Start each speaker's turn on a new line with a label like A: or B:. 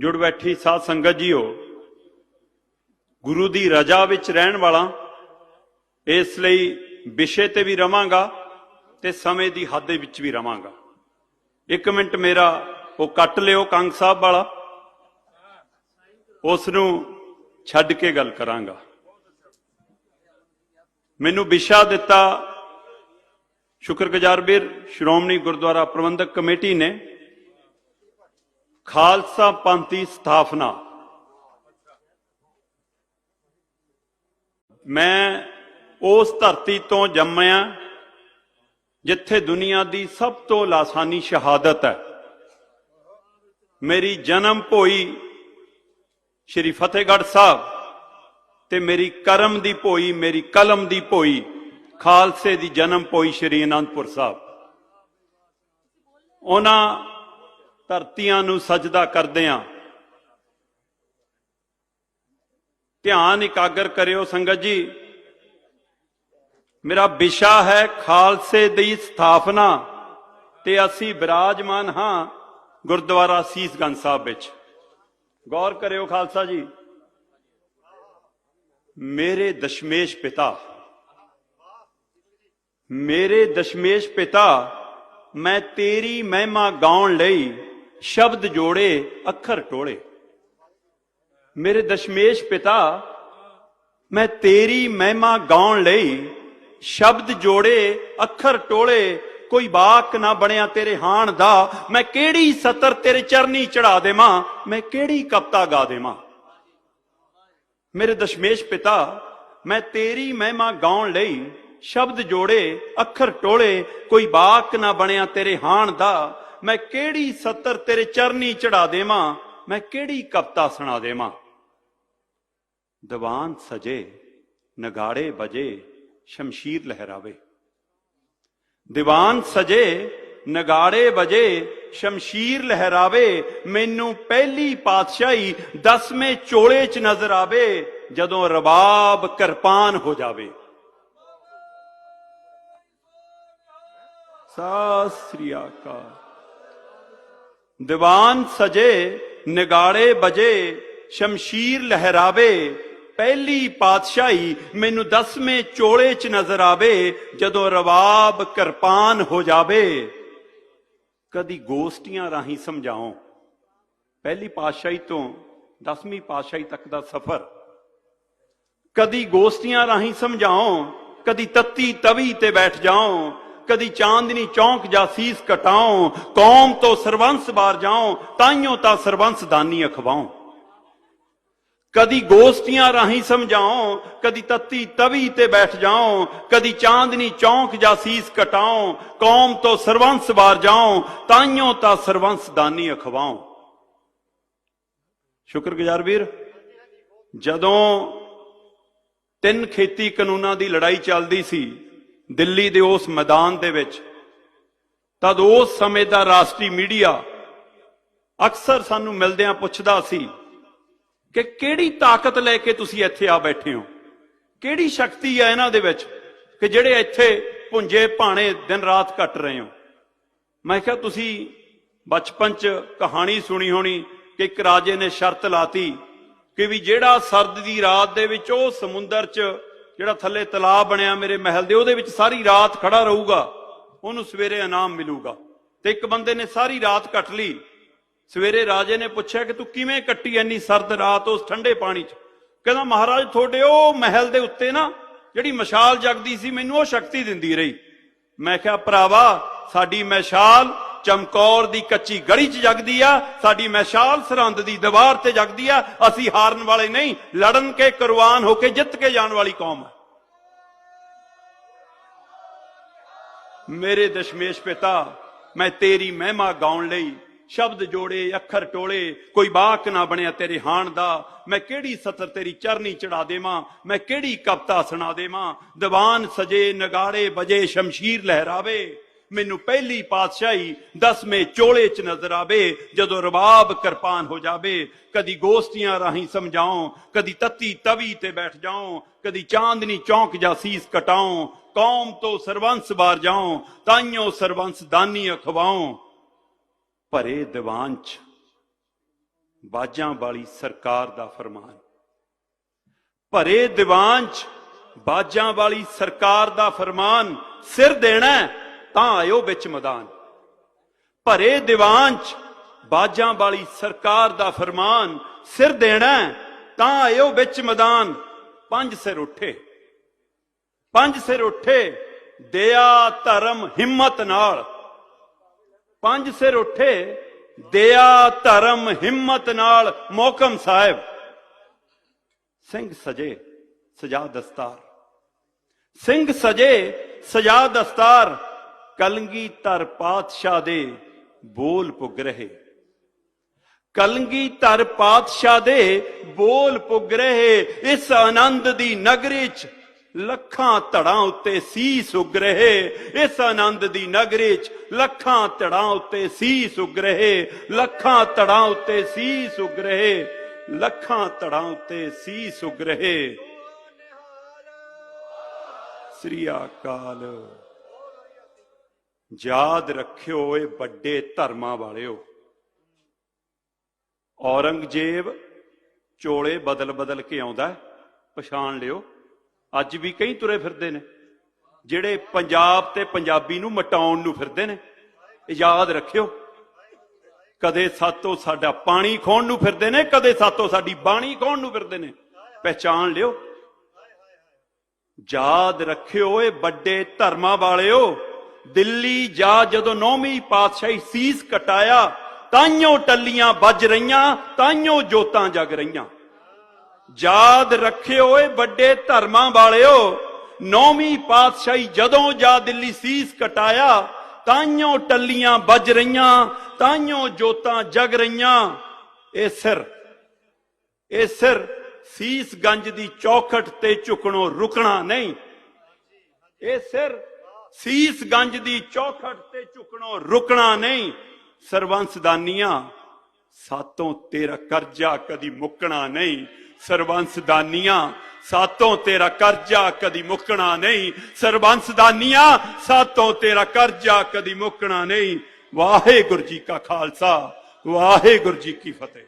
A: ਜੁੜ ਬੈਠੀ ਸਾਧ ਸੰਗਤ ਜੀਓ, ਗੁਰੂ ਦੀ ਰਜਾ ਵਿੱਚ ਰਹਿਣ ਵਾਲਾ, ਇਸ ਲਈ ਵਿਸ਼ੇ ਤੇ ਵੀ ਰਵਾਂਗਾ ਤੇ ਸਮੇਂ ਦੀ ਹੱਦ ਵਿੱਚ ਵੀ ਰਵਾਂਗਾ। ਇੱਕ ਮਿੰਟ ਮੇਰਾ ਉਹ ਕੱਟ ਲਿਓ ਕੰਗ ਸਾਹਿਬ ਵਾਲਾ, ਉਸ ਨੂੰ ਛੱਡ ਕੇ ਗੱਲ ਕਰਾਂਗਾ। ਮੈਨੂੰ ਵਿਸ਼ਾ ਦਿੱਤਾ ਸ਼ੁਕਰਗੁਜ਼ਾਰ ਵੀਰ, ਸ਼੍ਰੋਮਣੀ ਗੁਰਦੁਆਰਾ ਪ੍ਰਬੰਧਕ ਕਮੇਟੀ ਨੇ। ਖਾਲਸਾ ਪੰਥ ਦੀ ਸਥਾਪਨਾ। ਮੈਂ ਉਸ ਧਰਤੀ ਤੋਂ ਜੰਮਿਆ, ਜਿੱਥੇ ਦੁਨੀਆ ਦੀ ਸਭ ਤੋਂ ਲਾਸਾਨੀ ਸ਼ਹਾਦਤ ਹੈ। ਮੇਰੀ ਜਨਮ ਭੋਈ ਸ਼੍ਰੀ ਫਤਿਹਗੜ੍ਹ ਸਾਹਿਬ ਤੇ ਮੇਰੀ ਕਰਮ ਦੀ ਭੋਈ, ਮੇਰੀ ਕਲਮ ਦੀ ਭੋਈ, ਖਾਲਸੇ ਦੀ ਜਨਮ ਭੋਈ ਸ਼੍ਰੀ ਅਨੰਦਪੁਰ ਸਾਹਿਬ। ਉਹਨਾਂ ਧਰਤੀਆਂ ਨੂੰ ਸਜਦਾ ਕਰਦਿਆਂ ਧਿਆਨ ਇਕਾਗਰ ਕਰਿਓ ਸੰਗਤ ਜੀ। ਮੇਰਾ ਵਿਸ਼ਾ ਹੈ ਖਾਲਸੇ ਦੀ ਸਥਾਪਨਾ ਤੇ ਅਸੀਂ ਬਿਰਾਜਮਾਨ ਹਾਂ ਗੁਰਦੁਆਰਾ ਸੀਸਗੰਜ ਸਾਹਿਬ ਵਿੱਚ। ਗੌਰ ਕਰਿਓ ਖਾਲਸਾ ਜੀ। ਮੇਰੇ ਦਸ਼ਮੇਸ਼ ਪਿਤਾ, ਮੇਰੇ ਦਸ਼ਮੇਸ਼ ਪਿਤਾ, ਮੈਂ ਤੇਰੀ ਮਹਿਮਾ ਗਾਉਣ ਲਈ ਸ਼ਬਦ ਜੋੜੇ, ਅੱਖਰ ਟੋਲੇ। ਮੇਰੇ ਦਸ਼ਮੇਸ਼ ਪਿਤਾ, ਮੈਂ ਤੇਰੀ ਮਹਿਮਾ ਗਾਉਣ ਲਈ ਸ਼ਬਦ ਜੋੜੇ, ਅੱਖਰ ਟੋਲੇ, ਕੋਈ ਬਾਕ ਨਾ ਬਣਿਆ ਤੇਰੇ ਹਾਣ ਦਾ। ਮੈਂ ਕਿਹੜੀ ਸਤਰ ਤੇਰੇ ਚਰਨੀ ਚੜਾ ਦੇਵਾਂ? ਮੈਂ ਕਿਹੜੀ ਕਵਤਾ ਗਾ ਦੇਵਾਂ? ਮੇਰੇ ਦਸ਼ਮੇਸ਼ ਪਿਤਾ, ਮੈਂ ਤੇਰੀ ਮਹਿਮਾ ਗਾਉਣ ਲਈ ਸ਼ਬਦ ਜੋੜੇ, ਅੱਖਰ ਟੋਲੇ, ਕੋਈ ਬਾਕ ਨਾ ਬਣਿਆ ਤੇਰੇ ਹਾਣ ਦਾ। ਮੈਂ ਕਿਹੜੀ ਸਤਰ ਤੇਰੇ ਚਰਨੀ ਚੜਾ ਦੇਵਾਂ? ਮੈਂ ਕਿਹੜੀ ਕਵਤਾ ਸੁਣਾ ਦੇਵਾਂ? ਦੀਵਾਨ ਸਜੇ, ਨਗਾੜੇ ਬਜੇ, ਸ਼ਮਸ਼ੀਰ ਲਹਿਰਾਵੇ। ਦੀਵਾਨ ਸਜੇ, ਨਗਾੜੇ ਵਜੇ ਸ਼ਮਸ਼ੀਰ ਲਹਿਰਾਵੇ। ਮੈਨੂੰ ਪਹਿਲੀ ਪਾਤਸ਼ਾਹੀ ਦਸਵੇਂ ਚੋਲੇ 'ਚ ਨਜ਼ਰ ਆਵੇ, ਜਦੋਂ ਰਬਾਬ ਕਿਰਪਾਨ ਹੋ ਜਾਵੇ। ਸਤਿ ਸ੍ਰੀ ਅਕਾਲ। ਦੀਵਾਨ ਸਜੇ, ਨਿਗਾੜੇ ਬਜੇ, ਸ਼ਮਸ਼ੀਰ ਲਹਿਰਾਵੇ, ਪਹਿਲੀ ਪਾਤਸ਼ਾਹੀ ਮੈਨੂੰ ਦਸਵੇਂ ਚੋਲੇ 'ਚ ਨਜ਼ਰ ਆਵੇ, ਜਦੋਂ ਰਵਾਬ ਕਿਰਪਾਨ ਹੋ ਜਾਵੇ। ਕਦੀ ਗੋਸ਼ਟੀਆਂ ਰਾਹੀਂ ਸਮਝਾਓ ਪਹਿਲੀ ਪਾਤਸ਼ਾਹੀ ਤੋਂ ਦਸਵੀਂ ਪਾਤਸ਼ਾਹੀ ਤੱਕ ਦਾ ਸਫ਼ਰ। ਕਦੀ ਗੋਸ਼ਟੀਆਂ ਰਾਹੀਂ ਸਮਝਾਓ ਕਦੀ ਤੱਤੀ ਤਵੀ ਤੇ ਬੈਠ ਜਾਓ ਕਦੀ ਚਾਂਦਨੀ ਚੌਂਕ ਜਾਂ ਸੀਸ ਕਟਾਓ ਕੌਮ ਤੋਂ ਸਰਵੰਸ ਬਾਰ ਜਾਓ ਤਾਈਓ ਤਾਂ ਸਰਵੰਸ ਦਾਨੀ ਅਖਵਾਓ ਕਦੀ ਗੋਸ਼ਟੀਆਂ ਰਾਹੀਂ ਸਮਝਾਓ ਕਦੀ ਤੱਤੀ ਤਵੀ ਤੇ ਬੈਠ ਜਾਓ ਕਦੀ ਚਾਂਦਨੀ ਚੌਂਕ ਜਾਂ ਸੀਸ ਕਟਾਓ ਕੌਮ ਤੋਂ ਸਰਵੰਸ ਬਾਰ ਜਾਓ ਤਾਈਓ ਤਾਂ ਸਰਵੰਸ ਦਾਨੀ ਅਖਵਾਓ ਸ਼ੁਕਰਗੁਜ਼ਾਰ ਵੀਰ, ਜਦੋਂ ਤਿੰਨ ਖੇਤੀ ਕਾਨੂੰਨਾਂ ਦੀ ਲੜਾਈ ਚੱਲਦੀ ਸੀ ਦਿੱਲੀ ਦੇ ਉਸ ਮੈਦਾਨ ਦੇ ਵਿੱਚ, ਤਦ ਉਸ ਸਮੇਂ ਦਾ ਰਾਸ਼ਟਰੀ ਮੀਡੀਆ ਅਕਸਰ ਸਾਨੂੰ ਮਿਲਦਿਆਂ ਪੁੱਛਦਾ ਸੀ ਕਿ ਕਿਹੜੀ ਤਾਕਤ ਲੈ ਕੇ ਤੁਸੀਂ ਇੱਥੇ ਆ ਬੈਠੇ ਹੋ? ਕਿਹੜੀ ਸ਼ਕਤੀ ਹੈ ਇਹਨਾਂ ਦੇ ਵਿੱਚ ਕਿ ਜਿਹੜੇ ਇੱਥੇ ਪੁੰਜੇ ਭਾਣੇ ਦਿਨ ਰਾਤ ਕੱਟ ਰਹੇ ਹੋ? ਮੈਂ ਕਿਹਾ, ਤੁਸੀਂ ਬਚਪਨ 'ਚ ਕਹਾਣੀ ਸੁਣੀ ਹੋਣੀ ਕਿ ਇੱਕ ਰਾਜੇ ਨੇ ਸ਼ਰਤ ਲਾਤੀ ਕਿ ਵੀ ਜਿਹੜਾ ਸਰਦ ਦੀ ਰਾਤ ਦੇ ਵਿੱਚ ਉਹ ਸਮੁੰਦਰ 'ਚ ਜਿਹੜਾ ਥੱਲੇ ਤਲਾਬ ਬਣਿਆ ਮੇਰੇ ਮਹਿਲ ਦੇ, ਉਹਦੇ ਵਿੱਚ ਸਾਰੀ ਰਾਤ ਖੜਾ ਰਹੂਗਾ, ਉਹਨੂੰ ਸਵੇਰੇ ਇਨਾਮ ਮਿਲੂਗਾ। ਤੇ ਇੱਕ ਬੰਦੇ ਨੇ ਸਾਰੀ ਰਾਤ ਕੱਟ ਲਈ। ਸਵੇਰੇ ਰਾਜੇ ਨੇ ਪੁੱਛਿਆ ਕਿ ਤੂੰ ਕਿਵੇਂ ਕੱਟੀ ਐਨੀ ਸਰਦ ਰਾਤ ਉਸ ਠੰਡੇ ਪਾਣੀ 'ਚ? ਕਹਿੰਦਾ, ਮਹਾਰਾਜ, ਤੁਹਾਡੇ ਉਹ ਮਹਿਲ ਦੇ ਉੱਤੇ ਨਾ ਜਿਹੜੀ ਮਸ਼ਾਲ ਜਗਦੀ ਸੀ, ਮੈਨੂੰ ਉਹ ਸ਼ਕਤੀ ਦਿੰਦੀ ਰਹੀ। ਮੈਂ ਕਿਹਾ, ਭਰਾਵਾ, ਸਾਡੀ ਮਸ਼ਾਲ ਚਮਕੌਰ ਦੀ ਕੱਚੀ ਗੜੀ 'ਚ ਜਗਦੀ ਆ, ਸਾਡੀ ਮਸ਼ਾਲ ਸਰਹੰਦ ਦੀ ਦੀਵਾਰ ਤੇ ਜਗਦੀ ਆ, ਅਸੀਂ ਹਾਰਨ ਵਾਲੇ ਨਹੀਂ, ਲੜਨ ਕੇ ਕੁਰਬਾਨ ਹੋ ਕੇ ਜਿੱਤ ਕੇ ਜਾਣ ਵਾਲੀ ਕੌਮ ਹੈ ਮੇਰੇ ਦਸ਼ਮੇਸ਼ ਪਿਤਾ, ਮੈਂ ਤੇਰੀ ਮਹਿਮਾ ਗਾਉਣ ਲਈ ਸ਼ਬਦ ਜੋੜੇ, ਅੱਖਰ ਟੋਲੇ, ਕੋਈ ਬਾਕ ਨਾ ਬਣਿਆ ਤੇਰੇ ਹਾਣ ਦਾ, ਮੈਂ ਕਿਹੜੀ ਸਤਰ ਤੇਰੀ ਚਰਨੀ ਚੜਾ ਦੇਵਾਂ, ਮੈਂ ਕਿਹੜੀ ਕਵਤਾ ਸੁਣਾ ਦੇਵਾਂ, ਦੀਵਾਨ ਸਜੇ, ਨਗਾੜੇ, ਬਜੇ, ਸ਼ਮਸ਼ੀਰ ਲਹਿਰਾਵੇ। ਮੈਨੂੰ ਪਹਿਲੀ ਪਾਤਸ਼ਾਹੀ ਦਸਵੇਂ ਚੋਲੇ 'ਚ ਨਜ਼ਰ ਆਵੇ, ਜਦੋਂ ਰਬਾਬ ਕਿਰਪਾਨ ਹੋ ਜਾਵੇ, ਕਦੀ ਗੋਸ਼ਤੀਆਂ ਰਾਹੀਂ ਸਮਝਾਉ, ਕਦੀ ਤੱਤੀ ਤਵੀ ਤੇ ਬੈਠ ਜਾਉ, ਕਦੀ ਚਾਂਦਨੀ ਚੌਂਕ ਜਾਂ ਸੀਸ ਕਟਾਉ, ਕੌਮ ਤੋਂ ਸਰਵੰਸ ਬਾਰ ਜਾਉ, ਤਾਈਓ ਸਰਵੰਸ ਦਾਨੀ ਅਖਵਾਉ। ਭਰੇ ਦੀਵਾਨ 'ਚ ਬਾਜਾਂ ਵਾਲੀ ਸਰਕਾਰ ਦਾ ਫਰਮਾਨ। ਭਰੇ ਦੀਵਾਨ ਚ ਬਾਜਾਂ ਵਾਲੀ ਸਰਕਾਰ ਦਾ ਫਰਮਾਨ ਸਿਰ ਦੇਣਾ ਤਾਂ ਆਇਓ ਵਿੱਚ ਮੈਦਾਨ। ਭਰੇ ਦੀਵਾਨ ਚ ਬਾਜਾਂ ਵਾਲੀ ਸਰਕਾਰ ਦਾ ਫਰਮਾਨ, ਸਿਰ ਦੇਣਾ ਤਾਂ ਆਇਓ ਵਿੱਚ ਮੈਦਾਨ। ਪੰਜ ਸਿਰ ਉੱਠੇ। ਪੰਜ ਸਿਰ ਉੱਠੇ ਦਇਆ ਧਰਮ ਹਿੰਮਤ ਨਾਲ। ਪੰਜ ਸਿਰ ਉੱਠੇ ਦਇਆ ਧਰਮ ਹਿੰਮਤ ਨਾਲ ਮੋਕਮ ਸਾਹਿਬ। ਸਿੰਘ ਸਜੇ, ਸਜਾ ਦਸਤਾਰ। ਸਿੰਘ ਸਜੇ, ਸਜਾ ਦਸਤਾਰ। ਕਲੰਗੀ ਧਰ ਪਾਤਸ਼ਾਹ ਦੇ ਬੋਲ ਪੁੱਗ ਰਹੇ। ਕਲੰਗੀ ਧਰ ਪਾਤਸ਼ਾਹ ਦੇ ਬੋਲ ਪੁੱਗ ਰਹੇ। ਇਸ ਆਨੰਦ ਦੀ ਨਗਰੀ ਚ ਲੱਖਾਂ ਧੜਾਂ ਉੱਤੇ ਸੀਸ ਉੱਗ ਰਹੇ। ਇਸ ਆਨੰਦ ਦੀ ਨਗਰੀ ਚ ਲੱਖਾਂ ਧੜਾਂ ਉੱਤੇ ਸੀਸ ਉੱਗ ਰਹੇ। ਲੱਖਾਂ ਧੜਾਂ ਉੱਤੇ ਸੀਸ ਉੱਗ ਰਹੇ। ਲੱਖਾਂ ਧੜਾਂ ਉੱਤੇ ਸੀਸ ਉੱਗ ਰਹੇ। ਸ੍ਰੀ ਅਕਾਲ। ਯਾਦ ਰੱਖਿਓ ਏ ਵੱਡੇ ਧਰਮਾਂ ਵਾਲਿਓ। ਔਰੰਗਜ਼ੇਬ ਚੋਲੇ ਬਦਲ ਬਦਲ ਕੇ ਆਉਂਦਾ ਪਛਾਣ ਲਿਓ। ਅੱਜ ਵੀ ਕਈ ਤੁਰੇ ਫਿਰਦੇ ਨੇ, ਜਿਹੜੇ ਪੰਜਾਬ ਤੇ ਪੰਜਾਬੀ ਨੂੰ ਮਟਾਉਣ ਨੂੰ ਫਿਰਦੇ ਨੇ ਯਾਦ ਰੱਖਿਓ। ਕਦੇ ਸਾਤੋਂ ਸਾਡਾ ਪਾਣੀ ਖੋਣ ਨੂੰ ਫਿਰਦੇ ਨੇ, ਕਦੇ ਸਾਤੋਂ ਸਾਡੀ ਬਾਣੀ ਖੋਣ ਨੂੰ ਫਿਰਦੇ ਨੇ। ਪਹਿਚਾਣ ਲਿਓ। ਯਾਦ ਰੱਖਿਓ ਇਹ ਵੱਡੇ ਧਰਮਾਂ ਵਾਲਿਓ। ਦਿੱਲੀ ਜਾ ਜਦੋਂ ਨੌਵੀਂ ਪਾਤਸ਼ਾਹੀ ਸੀਸ ਕਟਾਇਆ ਤਾਈਓ ਟੱਲੀਆਂ ਵੱਜ ਰਹੀਆਂ ਤਾਈਓ ਜੋਤਾਂ ਜਗ ਰਹੀਆਂ। ਯਾਦ ਰੱਖਿਓ ਏ ਵੱਡੇ ਧਰਮਾਂ ਵਾਲਿਓ, ਨੌਵੀਂ ਪਾਤਸ਼ਾਹੀ ਜਦੋਂ ਜਾ ਦਿੱਲੀ ਸੀਸ ਕਟਾਇਆ ਤਾਈਓ ਟੱਲੀਆਂ ਵੱਜ ਰਹੀਆਂ ਤਾਈਓ ਜੋਤਾਂ ਜਗ ਰਹੀਆਂ। ਇਹ ਸਿਰ ਇਹ ਸਿਰ ਸੀਸ ਗੰਜ ਦੀ ਚੌਖਟ ਤੇ ਝੁਕਣੋਂ ਰੁਕਣਾ ਨਹੀਂ। ਇਹ ਸਿਰ ਸੀਸ ਗੰਜ ਦੀ ਚੌਖਟ ਤੇ ਝੁਕਣੋ ਰੁਕਣਾ ਨਹੀਂ। ਸਰਵੰਸਦਾਨੀਆਂ, ਸਾਤੋਂ ਤੇਰਾ ਕਰਜ਼ਾ ਕਦੀ ਮੁੱਕਣਾ ਨਹੀਂ। ਸਰਵੰਸਦਾਨੀਆਂ, ਸਾਤੋਂ ਤੇਰਾ ਕਰਜ਼ਾ ਕਦੀ ਮੁੱਕਣਾ ਨਹੀਂ। ਸਰਬੰਸਦਾਨੀਆਂ ਸਾਤੋਂ ਤੇਰਾ ਕਰਜ਼ਾ ਕਦੀ ਮੁੱਕਣਾ ਨਹੀਂ। ਵਾਹਿਗੁਰੂ ਜੀ ਕਾ ਖਾਲਸਾ, ਵਾਹਿਗੁਰੂ ਜੀ ਕੀ ਫਤਿਹ।